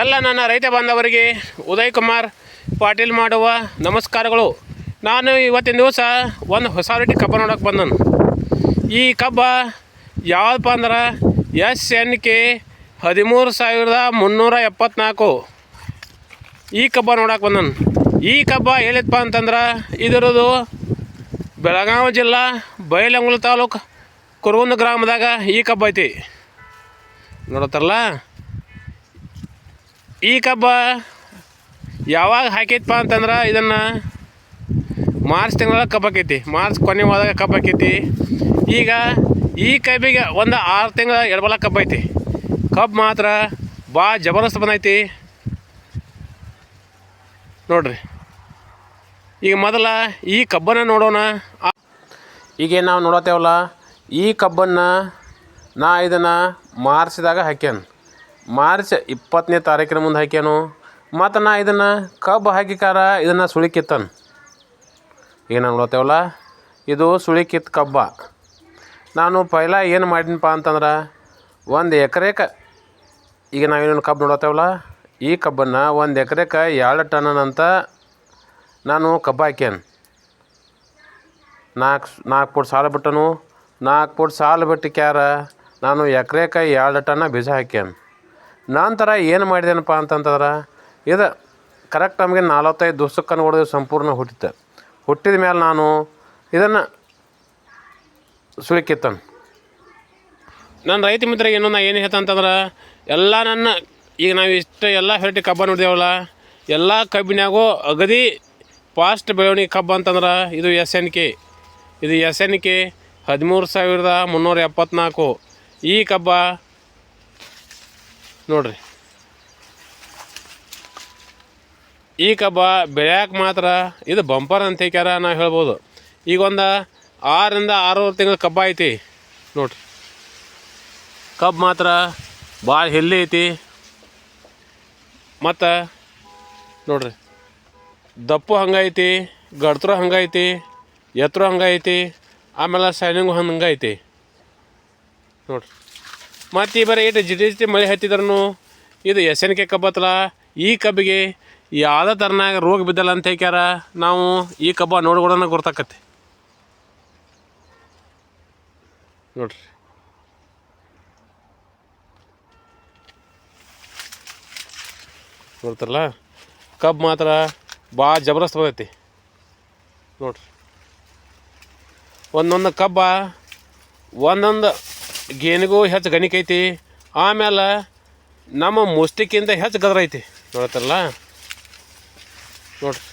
ಎಲ್ಲ ನನ್ನ ರೈತ ಬಾಂಧವರಿಗೆ ಉದಯ್ ಕುಮಾರ್ ಪಾಟೀಲ್ ಮಾಡುವ ನಮಸ್ಕಾರಗಳು. ನಾನು ಇವತ್ತಿನ ದಿವಸ ಒಂದು ಹೊಸ ರೇಟಿ ಕಬ್ಬ ನೋಡೋಕೆ ಬಂದನು. ಈ ಕಬ್ಬ ಯಾವುದಪ್ಪ ಅಂದ್ರೆ ಎಸ್ ಎನ್ ಕೆ ಹದಿಮೂರು ಸಾವಿರದ ಮುನ್ನೂರ ಎಪ್ಪತ್ನಾಲ್ಕು. ಈ ಕಬ್ಬ ನೋಡಕ್ಕೆ ಬಂದನು. ಈ ಕಬ್ಬ ಹೇಳಿದಪ್ಪ ಅಂತಂದ್ರೆ ಇದರದು ಬೆಳಗಾವಿ ಜಿಲ್ಲಾ ಬೈಲಂಗುಳ ತಾಲೂಕು ಕುರುವಂದು ಗ್ರಾಮದಾಗ ಈ ಕಬ್ಬ ಐತಿ. ನೋಡತ್ತಾರಲ್ಲ? ಈ ಕಬ್ಬ ಯಾವಾಗ ಹಾಕೈತಪ್ಪ ಅಂತಂದ್ರೆ ಇದನ್ನು ಮಾರ್ಚ್ ತಿಂಗಳಾಗ ಕಬ್ಬು ಹಾಕೈತಿ. ಮಾರ್ಚ್ ಕೊನೆ ಹೋದಾಗ ಕಬ್ಬು ಹಾಕೈತಿ. ಈಗ ಈ ಕಬ್ಬಿಗೆ ಒಂದು ಆರು ತಿಂಗಳ ಎಡಬಲ ಕಬ್ಬು ಐತಿ. ಕಬ್ಬು ಮಾತ್ರ ಭಾಳ ಜಬರ್ದಸ್ತ್ ಬಂದೈತಿ. ನೋಡ್ರಿ. ಈಗ ಮೊದಲ ಈ ಕಬ್ಬನ್ನು ನೋಡೋಣ. ಈಗ ನಾವು ನೋಡತ್ತೇವಲ್ಲ, ಈ ಕಬ್ಬನ್ನು ನಾ ಇದನ್ನು ಮಾರ್ಚ್ದಾಗ ಹಾಕ್ಯಾನ. ಮಾರ್ಚ್ ಇಪ್ಪತ್ತನೇ ತಾರೀಕಿನ ಮುಂದೆ ಹಾಕ್ಯಾನು. ಮತ್ತು ನಾ ಇದನ್ನು ಕಬ್ಬು ಹಾಕಿಕಾರ ಇದನ್ನು ಸುಳಿ ಕಿತ್ತನ್. ಈಗ ನಾನು ನೋಡ್ತೇವಲ್ಲ ಇದು ಸುಳಿ ಕಿತ್ತು ಕಬ್ಬ. ನಾನು ಪೈಲ ಏನು ಮಾಡಿನಪ್ಪ ಅಂತಂದ್ರೆ, ಒಂದು ಎಕರೆಗೆ ಈಗ ನಾವೇನು ಕಬ್ಬು ನೋಡತ್ತೇವಲ್ಲ? ಈ ಕಬ್ಬನ್ನು ಒಂದು ಎಕರೆಗೆ ಎರಡು ಟನ್ನಂತ ನಾನು ಕಬ್ಬು ಹಾಕ್ಯಾನ. ನಾಲ್ಕು ನಾಲ್ಕು ಪುಟ್ ಸಾಲು ಬಿಟ್ಟನು. ನಾಲ್ಕು ಪುಟ್ ಸಾಲು ಬಿಟ್ಟು ನಾನು ಎಕರೆಕ ಎರಡು ಟನ್ನ ಬೀಜ ಹಾಕ್ಯಾನ. ನಂತರ ಏನು ಮಾಡಿದೆನಪ್ಪ ಅಂತಂತಂದ್ರೆ, ಇದು ಕರೆಕ್ಟ್ ನಮಗೆ ನಲವತ್ತೈದು ದಿವ್ಸಕ್ಕೆ ಹೊಡೆದು ಸಂಪೂರ್ಣ ಹುಟ್ಟಿತ್ತು ಹುಟ್ಟಿದ ಮೇಲೆ ನಾನು ಇದನ್ನು ಸುಳಿಕಿತ್ತನು ನನ್ನ ರೈತ ಮಿತ್ರರಿಗೆ ಇನ್ನೊಂದು ಏನು ಹೇಳ್ತಂತಂದ್ರೆ ಎಲ್ಲ ನನ್ನ, ಈಗ ನಾವು ಇಷ್ಟು ಎಲ್ಲ ಹೆರಟಿ ಕಬ್ಬ ನೋಡಿದೇವಲ್ಲ, ಎಲ್ಲ ಕಬ್ಬಿನಾಗೂ ಅಗದಿ ಫಾಸ್ಟ್ ಬೆಳವಣಿಗೆ ಕಬ್ಬು ಅಂತಂದ್ರೆ ಇದು ಎಸ್ ಎನ್ ಕೆ. ಇದು ಎಸ್ ಎನ್ ಕೆ ಹದಿಮೂರು ಸಾವಿರದ ಮುನ್ನೂರ ಎಪ್ಪತ್ನಾಲ್ಕು. ಈ ಕಬ್ಬ ನೋಡ್ರಿ. ಈ ಕಬ್ಬ ಬೆಳ್ಯಾಕೆ ಮಾತ್ರ ಇದು ಬಂಪರ್ ಅಂತ ಹೇಳ್ಯಾರ ನಾವು ಹೇಳ್ಬೋದು. ಈಗ ಒಂದು ಆರರಿಂದ ಆರೂವರೆ ತಿಂಗಳ ಕಬ್ಬ ಐತಿ. ನೋಡ್ರಿ. ಕಬ್ಬು ಮಾತ್ರ ಭಾಳ ಹೆಲ್ದಿ ಐತಿ. ಮತ್ತು ನೋಡ್ರಿ. ದಪ್ಪು ಹಂಗೈತಿ ಗಡ್ತರು ಹಂಗೈತಿ ಎತ್ತರು ಹಂಗೈತಿ ಆಮೇಲೆ ಸೈನಿಂಗು ಹಂಗೈತಿ ನೋಡ್ರಿ. ಮತ್ತು ಈ ಬರ ಇಟ್ಟು ಜಿಟಿ ಜಿಟಿ ಮಳೆ ಹತ್ತಿದ್ರು ಇದು ಎಸ್ ಎನ್ ಕೆ ಕಬ್ಬತ್ತಲ್ಲ ಈ ಕಬ್ಬಿಗೆ ಯಾವುದೇ ಥರನಾಗ ರೋಗ ಬಿದ್ದಲ್ಲ ಅಂತ ಹೇಳ್ಯಾರ ನಾವು ಈ ಕಬ್ಬ ನೋಡ್ಕೊಡೋಣ ಗೊತ್ತಾಕತ್ತೆ ನೋಡ್ರಿ. ನೋಡ್ತಾರಲ್ಲ? ಕಬ್ಬು ಮಾತ್ರ ಭಾಳ ಜಬರ್ದಸ್ತ್ ಬಂದೈತಿ ನೋಡ್ರಿ. ಒಂದೊಂದು ಕಬ್ಬ ಒಂದೊಂದು ಗೇನಿಗೂ ಹೆಚ್ಚು ಗಣಿಕೈತಿ ಆಮೇಲೆ ನಮ್ಮ ಮುಸ್ತಿಕಿಂದ ಹೆಚ್ಚು ಗದ್ರ ಐತಿ. ನೋಡತ್ತಲ್ಲ ನೋಡ್ರಿ.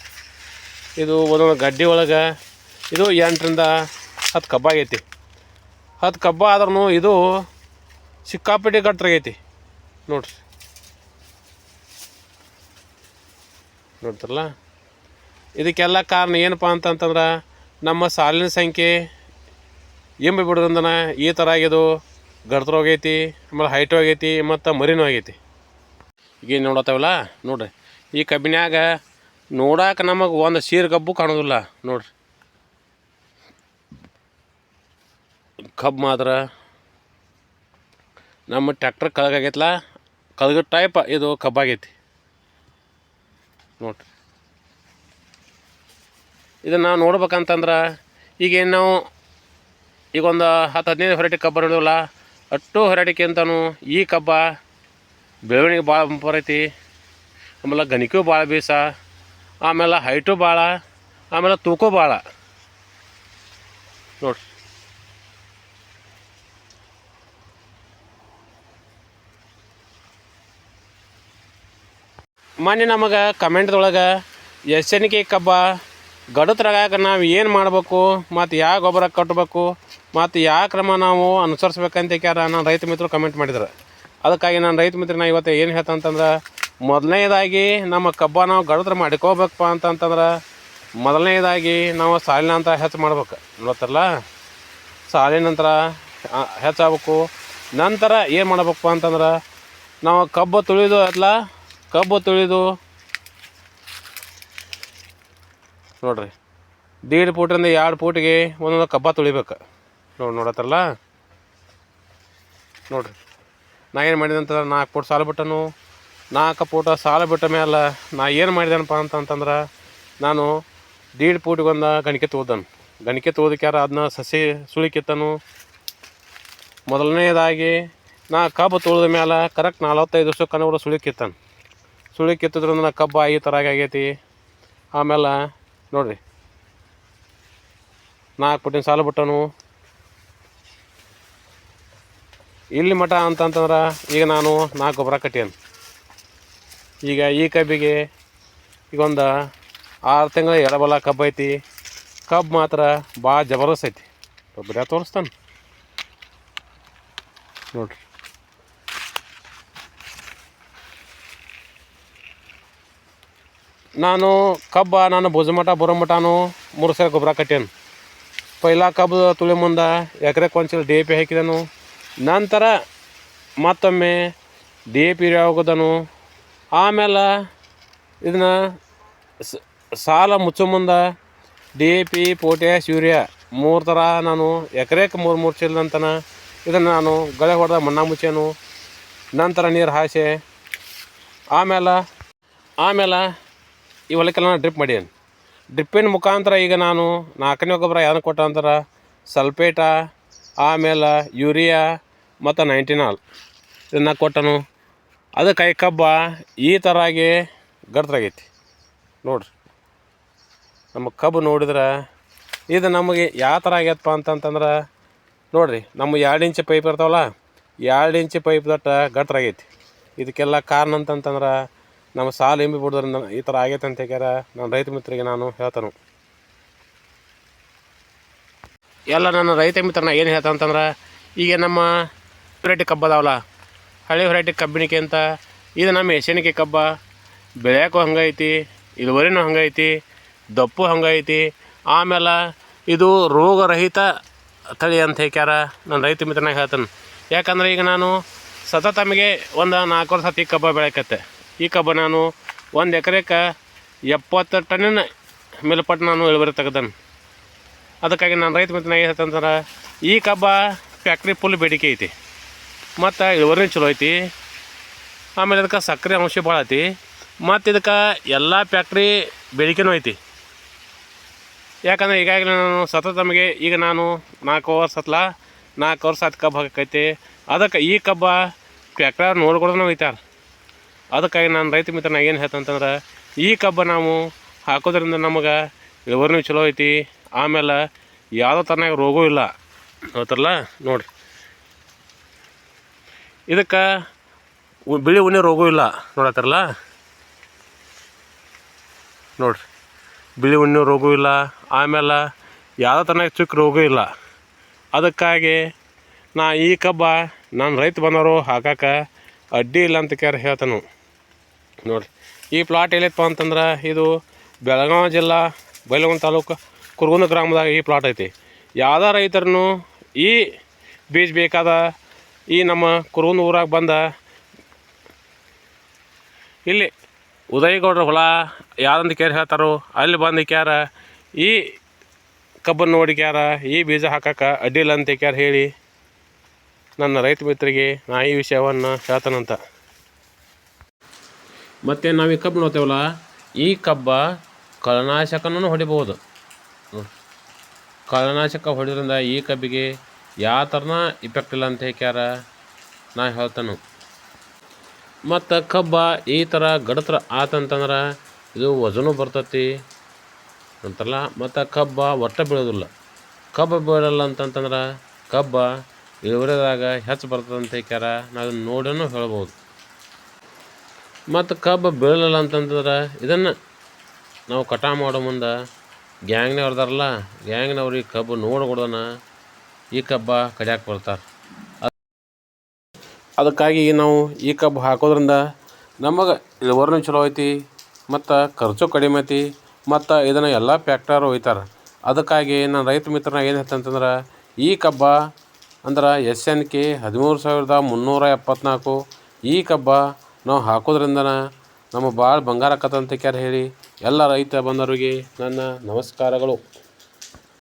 ಇದು ಒಂದೊಂದು ಗಡ್ಡಿ ಒಳಗೆ ಇದು ಎಂಟರಿಂದ ಹತ್ತು ಕಬ್ಬ ಆಗೈತಿ. ಹತ್ತು ಕಬ್ಬ ಆದ್ರೂ ಇದು ಸಿಕ್ಕಾಪಟ್ಟಿ ಗಟ್ರಾಗೈತಿ ನೋಡ್ರಿ. ನೋಡ್ತಾರಲ್ಲ? ಇದಕ್ಕೆಲ್ಲ ಕಾರಣ ಏನಪ್ಪ ಅಂತಂತಂದ್ರೆ ನಮ್ಮ ಸಾಲಿನ ಸಂಖ್ಯೆ ಎಂಬಿ ಬಿಡ್ದಂದನ ಈ ಥರ ಆಗ್ಯದು. ಗಡ್ತರ ಹೋಗೈತಿ, ಆಮೇಲೆ ಹೈಟು ಆಗೈತಿ ಮತ್ತು ಮರಿನೂ ಆಗೈತಿ ಈಗ ನೋಡತ್ತವಲ್ಲ, ನೋಡ್ರಿ. ಈ ಕಬ್ಬಿನ್ಯಾಗ ನೋಡಕ್ಕೆ ನಮಗೆ ಒಂದು ಸೀರೆ ಕಬ್ಬು ಕಾಣೋದಿಲ್ಲ, ನೋಡ್ರಿ. ಕಬ್ಬು ಮಾತ್ರ. ನಮ್ಮ ಟ್ಯಾಕ್ಟರ್ ಕಳಗಾಗೈತಲ್ಲ ಕಳ್ಗ ಟೈಪ್ ಇದು ಕಬ್ಬಾಗೈತಿ ನೋಡ್ರಿ. ಇದನ್ನು ನಾವು ನೋಡ್ಬೇಕಂತಂದ್ರೆ ಈಗೇನು ನಾವು ಈಗ ಒಂದು ಹತ್ತು ಹದಿನೈದು ಹೊರಟಿ ಕಬ್ಬ ಅಟ್ಟು ಅಷ್ಟು ಅಂತಾನು ಈ ಕಬ್ಬ ಬೆಳವಣಿಗೆ ಭಾಳ ಬರೈತಿ. ಆಮೇಲೆ ಗಣಿಕೂ ಭಾಳ ಬೀಸ. ಆಮೇಲೆ ಹೈಟು ಭಾಳ. ಆಮೇಲೆ ತೂಕು ಭಾಳ. ನೋಡಿ. ಮೊನ್ನೆ ನಮಗೆ ಕಮೆಂಟ್ದೊಳಗೆ ಎಸ್ ಎನ್ ಕೆ ಕಬ್ಬ ಗಡತ್ರಾಗ ನಾವು ಏನು ಮಾಡಬೇಕು ಮತ್ತು ಯಾವ ಗೊಬ್ಬರ ಕಟ್ಟಬೇಕು ಮತ್ತು ಯಾವ ಕ್ರಮ ನಾವು ಅನುಸರಿಸ್ಬೇಕಂತ ಕ್ಯಾರ ನಾನು ರೈತ ಮಿತ್ರರು ಕಮೆಂಟ್ ಮಾಡಿದ್ರು. ಅದಕ್ಕಾಗಿ ನಾನು ರೈತ ಮಿತ್ರ ನಾ ಇವತ್ತು ಏನು ಹೇಳ್ತಂತಂದ್ರೆ, ಮೊದಲನೇದಾಗಿ ನಮ್ಮ ಕಬ್ಬ ನಾವು ಗಡದ್ರ ಮಾಡ್ಕೋಬೇಕಪ್ಪ ಅಂತಂತಂದ್ರೆ, ಮೊದಲನೇದಾಗಿ ನಾವು ಸಾಲಿನ ಅಂತ ಹೆಚ್ಚು ಮಾಡ್ಬೇಕು. ನೋಡ್ತಾರಲ್ಲ ಸಾಲಿನ ನಂತರ ಹೆಚ್ಚಾಗಬೇಕು. ನಂತರ ಏನು ಮಾಡ್ಬೇಕಪ್ಪ ಅಂತಂದ್ರೆ, ನಾವು ಕಬ್ಬು ತುಳಿದು ಅಲ್ಲ ಕಬ್ಬು ತುಳಿದು ನೋಡ್ರಿ, ದೀಡ್ ಫೂಟಿಂದ ಎರಡು ಪೂಟಿಗೆ ಒಂದೊಂದು ಕಬ್ಬ ತುಳಿಬೇಕು. ನೋಡಿ ನೋಡತ್ತಲ್ಲ ನೋಡ್ರಿ. ನಾ ಏನು ಮಾಡಿದೆ ಅಂತಂದ್ರೆ ನಾಲ್ಕು ಪೋಟ ಸಾಲ ಬಿಟ್ಟನು. ನಾಲ್ಕು ಪೋಟ ಸಾಲ ಬಿಟ್ಟ ಮೇಲೆ ನಾ ಏನು ಮಾಡಿದೆನಪ್ಪ ಅಂತಂತಂದ್ರೆ ನಾನು ದೀಡ್ ಪೂಟಿಗೊಂದ ಗಣಿಕೆ ತೋದನು. ಗಣಿಕೆ ತೋದಕ್ಯಾರ ಅದನ್ನ ಸಸಿ ಸುಳಿಕಿತ್ತನು ಮೊದಲನೇದಾಗಿ, ನಾ ಕಬ್ಬು ತೋಳಿದ ಮೇಲೆ ಕರೆಕ್ಟ್ ನಲವತ್ತೈದು ವರ್ಷಕ್ಕೆ ಕನ್ನಡ ಸುಳಿ ಕಿತ್ತನು ಸುಳಿ ಕಿತ್ತಿದ್ರಿಂದ ನಾ ಕಬ್ಬು ಈ ಥರ ಆಗೈತಿ. ಆಮೇಲೆ, ನೋಡಿರಿ. ನಾಲ್ಕು ಪುಟ್ಟಿನ ಸಾಲ ಬಿಟ್ಟನು. ಇಲ್ಲಿ ಮಠ ಅಂತಂತಂದ್ರೆ ಈಗ ನಾನು ನಾಲ್ಕು ಗೊಬ್ಬರ ಕಟ್ಟಿಯನು. ಈಗ ಈ ಕಬ್ಬಿಗೆ ಈಗ ಒಂದು ಆರು ತಿಂಗಳ ಎಡಬಲ ಕಬ್ಬು ಐತಿ. ಕಬ್ಬು ಮಾತ್ರ ಭಾಳ ಜಬರ್ದಸ್ತ್ ಐತಿ. ಗೊಬ್ಬರ ತೋರಿಸ್ತಾನೆ. ನೋಡ್ರಿ. ನಾನು ಕಬ್ಬ, ನಾನು ಭುಜಮಠ ಬುರಮಠನು ಮೂರು ಸರಿ ಗೊಬ್ಬರ ಕಟ್ಟೇನು ಪೈಲ ಕಬ್ಬು ತುಳಿ ಮುಂದೆ ಎಕರೆಗೆ ಒಂದು ಚೀಲ ಡಿ ಎ ಪಿ ಹಾಕಿದನು. ನಂತರ ಮತ್ತೊಮ್ಮೆ ಡಿ ಎ ಪಿ ಹೋಗೋದನು ಆಮೇಲೆ ಇದನ್ನ ಸಾಲ ಮುಚ್ಚೋ ಮುಂದೆ D A P, potash, urea ಮೂರು ಥರ ನಾನು ಎಕರೆಗೆ ಮೂರು ಮೂರು ಚೀಲದಂತನ ಇದನ್ನು ನಾನು ಗಳೆ ಹೊಡೆದ ಮಣ್ಣ ಮುಚ್ಚೇನು. ನಂತರ ನೀರು ಹಾಸೆ ಆಮೇಲೆ ಆಮೇಲೆ ಈ ಹೊಲಕ್ಕೆಲ್ಲ ನಾನು ಡ್ರಿಪ್ ಮಾಡೀನಿ ಡ್ರಿಪ್ಪಿನ ಮುಖಾಂತರ ಈಗ ನಾನು ನಾಲ್ಕನೇ ಗೊಬ್ಬರ ಯಾವ್ದು ಕೊಟ್ಟ ಅಂತಾರೆ ಸಲ್ಪೇಟ ಆಮೇಲೆ ಯೂರಿಯಾ, ಮತ್ತು ನೈಂಟಿನಾಲ್ ಇದನ್ನ ಕೊಟ್ಟನು. ಅದಕ್ಕೆ ಈ ಕಬ್ಬ ಈ ಥರ ಆಗಿ ಗರ್ತಾಗೈತಿ ನೋಡ್ರಿ. ನಮ್ಮ ಕಬ್ಬು ನೋಡಿದ್ರೆ ಇದು ನಮಗೆ ಯಾವ ಥರ ಆಗ್ಯದಪ್ಪ ಅಂತಂತಂದ್ರೆ, ನೋಡಿರಿ ನಮ್ಮ ಎರಡು ಇಂಚು ಪೈಪ್ ಇರ್ತಾವಲ್ಲ, ಎರಡು ಇಂಚು ಪೈಪ್ ದಟ್ಟ ಗಟ್ರಾಗೈತಿ ಇದಕ್ಕೆಲ್ಲ ಕಾರಣ ಅಂತಂತಂದ್ರೆ, ನಮ್ಮ ಸಾಲು ಹಿಂಬಿ ಬಿಡೋದ್ರಿಂದ ಈ ಥರ ಆಗೈತೆ ಅಂತ ಹೇಳ್ಯಾರ. ನನ್ನ ರೈತ ಮಿತ್ರರಿಗೆ ನಾನು ಹೇಳ್ತಾನು. ಎಲ್ಲ ನನ್ನ ರೈತ ಮಿತ್ರನ ಏನು ಹೇಳ್ತಾನಂತಂದ್ರೆ ಈಗ ನಮ್ಮ ವೆರೈಟಿ ಕಬ್ಬು ಅದಾವಲ್ಲ, ಹಳೆ ವೆರೈಟಿ ಕಬ್ಬಿಣಿಕೆ ಅಂತ, ಇದು ನಮ್ಮ ಏಷ್ಯಾನಿಕೆ ಕಬ್ಬ. ಬೆಳೆಯೋಕ್ಕೂ ಹಂಗೈತಿ, ಇಳುವರಿನೂ ಹಂಗೈತಿ, ದಪ್ಪು ಹಂಗೈತಿ ಆಮೇಲೆ ಇದು ರೋಗರಹಿತ ತಳಿ ಅಂತ ಹೇಳ್ಯಾರ ನನ್ನ ರೈತ ಮಿತ್ರನಾಗ ಹೇಳ್ತಾನೆ. ಯಾಕಂದ್ರೆ ಈಗ ನಾನು ಸತತ ನಮಗೆ ಒಂದು ನಾಲ್ಕು ವರ್ಷ ಈ ಕಬ್ಬ ಬೆಳೆಯಕತ್ತೆ. ಈ ಕಬ್ಬ ನಾನು ಒಂದು ಎಕರೆಗೆ ಎಪ್ಪತ್ತು ಟನ್ನಿನ ಮೇಲ್ಪಟ್ಟು ನಾನು ಇಳುವರಿ ತೆಗ್ದಾನೆ. ಅದಕ್ಕಾಗಿ ನಾನು ರೈತ ಮಿತ್ರ ಏನು ಈ ಕಬ್ಬ ಫ್ಯಾಕ್ಟ್ರಿ ಫುಲ್ ಬೇಡಿಕೆ ಐತಿ. ಮತ್ತು ಇಳುವರಿ ಚಲೋ ಐತಿ. ಆಮೇಲೆ ಅದಕ್ಕೆ ಸಕ್ಕರೆ ಅಂಶ ಭಾಳ ಐತಿ. ಮತ್ತು ಇದಕ್ಕೆ ಎಲ್ಲ ಫ್ಯಾಕ್ಟ್ರಿ ಬೇಡಿಕೆನೂ ಐತಿ. ಯಾಕಂದ್ರೆ ಈಗಾಗಲೇ ನಾನು ಸತತ ನಮಗೆ ಈಗ ನಾನು ನಾಲ್ಕು ವರ್ಷ ಹತ್ಲ ನಾಲ್ಕು ವರ್ಷ ಹತ್ತು ಕಬ್ಬು ಹಾಕೈತಿ ಅದಕ್ಕೆ ಈ ಕಬ್ಬ ಫ್ಯಾಕ್ಟ್ರಿ ನೋಡ್ಕೊಡೋದು ಒಯ್ತಾರ. ಅದಕ್ಕಾಗಿ ನಾನು ರೈತ ಮಿತ್ರನ ಏನು ಹೇಳ್ತಂತಂದ್ರೆ ಈ ಕಬ್ಬ ನಾವು ಹಾಕೋದ್ರಿಂದ ನಮಗೆ ಇಳುವರಿನೂ ಚಲೋ ಐತಿ. ಆಮೇಲೆ ಯಾವುದೋ ತನಕ ರೋಗವೂ ಇಲ್ಲ. ಹೇಳ್ತಾರಲ್ಲ ನೋಡಿರಿ ಇದಕ್ಕೆ ಬಿಳಿ ಉಣ್ಣೆ ರೋಗವೂ ಇಲ್ಲ. ನೋಡತ್ತಾರಲ್ಲ? ನೋಡ್ರಿ. ಬಿಳಿ ಉಣ್ಣೆ ರೋಗವೂ ಇಲ್ಲ. ಆಮೇಲೆ ಯಾವುದೋ ಥರನಾಗ ಚುಕ್ ರೋಗೂ ಇಲ್ಲ. ಅದಕ್ಕಾಗಿ ನಾ ಈ ಕಬ್ಬ ನಾನು ರೈತ ಬಂದವರು ಹಾಕಕ್ಕೆ ಅಡ್ಡಿ ಇಲ್ಲ ಅಂತ ಕ್ಯಾರ ಹೇಳ್ತಾನು. ನೋಡ್ರಿ. ಈ ಪ್ಲಾಟ್ ಎಲ್ಲೈತಪ್ಪ ಅಂತಂದ್ರೆ ಇದು ಬೆಳಗಾವಿ ಜಿಲ್ಲಾ ಬೈಲಗುಂದ ತಾಲೂಕು ಕುರುಗುಂದ ಗ್ರಾಮದಾಗ ಈ ಪ್ಲಾಟ್ ಐತಿ ಯಾವುದೇ ರೈತರನ್ನು ಈ ಬೀಜ ಬೇಕಾದ ಈ ನಮ್ಮ ಕುರುಗುಂದ ಊರಾಗ ಬಂದ ಇಲ್ಲಿ ಉದಯಗೌಡ್ರ ಹೊಲ ಯಾರಂತ ಕೇರ್ ಹೇಳ್ತಾರೋ, ಅಲ್ಲಿ ಬಂದು ಕ್ಯಾರ ಈ ಕಬ್ಬನ್ನು ಹೊಡಿಕ್ಯಾರ ಕ್ಯಾರ ಈ ಬೀಜ ಹಾಕಕ್ಕೆ ಅಡ್ಡಿಲ್ಲ ಅಂತ ಕ್ಯಾರ ಹೇಳಿ ನನ್ನ ರೈತ ಮಿತ್ರರಿಗೆ ನಾ ಈ ವಿಷಯವನ್ನು ಹೇಳ್ತಾನಂತ ಮತ್ತು ನಾವು ಈ ಕಬ್ಬು ನೋಡ್ತೇವಲ್ಲ, ಈ ಕಬ್ಬ ಕಳನಾಶಕನೂ ಹೊಡಿಬೋದು. ಕಳನಾಶಕ ಹೊಡೆದ್ರಿಂದ ಈ ಕಬ್ಬಿಗೆ ಯಾವ ಥರನ ಇಫೆಕ್ಟ್ ಇಲ್ಲ ಅಂತ ಹೇಳ್ಯಾರ ನಾ ಹೇಳ್ತಾನು. ಮತ್ತು ಕಬ್ಬ ಈ ಥರ ಗಡತ್ರ ಆತಂತಂದ್ರೆ ಇದು ವಜನು ಬರ್ತೈತಿ ಅಂತಲ್ಲ ಮತ್ತು ಕಬ್ಬ ಒಟ್ಟ ಬೀಳೋದಿಲ್ಲ. ಕಬ್ಬು ಬೀಳಲ್ಲ ಅಂತಂತಂದ್ರೆ ಕಬ್ಬ ಇಳುವರಿದಾಗ ಹೆಚ್ಚು ಬರ್ತದೆ ಅಂತ ಹೇಳ್ಯಾರ ನಾವು ನೋಡೋನು ನೋಡೂ ಹೇಳ್ಬೋದು. ಮತ್ತು ಕಬ್ಬು ಬೀಳಲ್ಲ ಅಂತಂತಂದ್ರೆ ಇದನ್ನು ನಾವು ಕಟಾವು ಮಾಡೋ ಮುಂದೆ ಗ್ಯಾಂಗ್ನವ್ರು ಅದಾರಲ್ಲ ಗ್ಯಾಂಗ್ನವ್ರು ಈ ಕಬ್ಬು ನೋಡ್ಕೊಡ್ದನ, ಈ ಕಬ್ಬ ಕಡಿಯಾಕೆ ಬರ್ತಾರೆ. ಅದಕ್ಕಾಗಿ ನಾವು ಈ ಕಬ್ಬು ಹಾಕೋದ್ರಿಂದ ನಮಗೆ ಇಳುವರಿನೂ ಚಲೋ ಐತಿ, ಮತ್ತು ಖರ್ಚು ಕಡಿಮೆ ಐತಿ, ಮತ್ತು ಇದನ್ನು ಎಲ್ಲ ಫ್ಯಾಕ್ಟರ್ ಒಯ್ತಾರೆ. ಅದಕ್ಕಾಗಿ ನಾನು ರೈತ ಮಿತ್ರನ ಏನು ಹೇಳ್ತಂತಂದ್ರೆ ಈ ಕಬ್ಬ ಅಂದ್ರೆ ಎಸ್ ಎನ್ ಕೆ ಹದಿಮೂರು ಸಾವಿರದ ಮುನ್ನೂರ ಎಪ್ಪತ್ನಾಲ್ಕು, ಈ ಕಬ್ಬ ನಾವು ಹಾಕೋದ್ರಿಂದ ನಮ್ಮ ಭಾಳ ಬಂಗಾರ ಆಕತ್ತಂತ ಕ್ಯಾರ ಹೇಳಿ. ಎಲ್ಲ ರೈತ ಬಂದವರಿಗೆ ನನ್ನ ನಮಸ್ಕಾರಗಳು.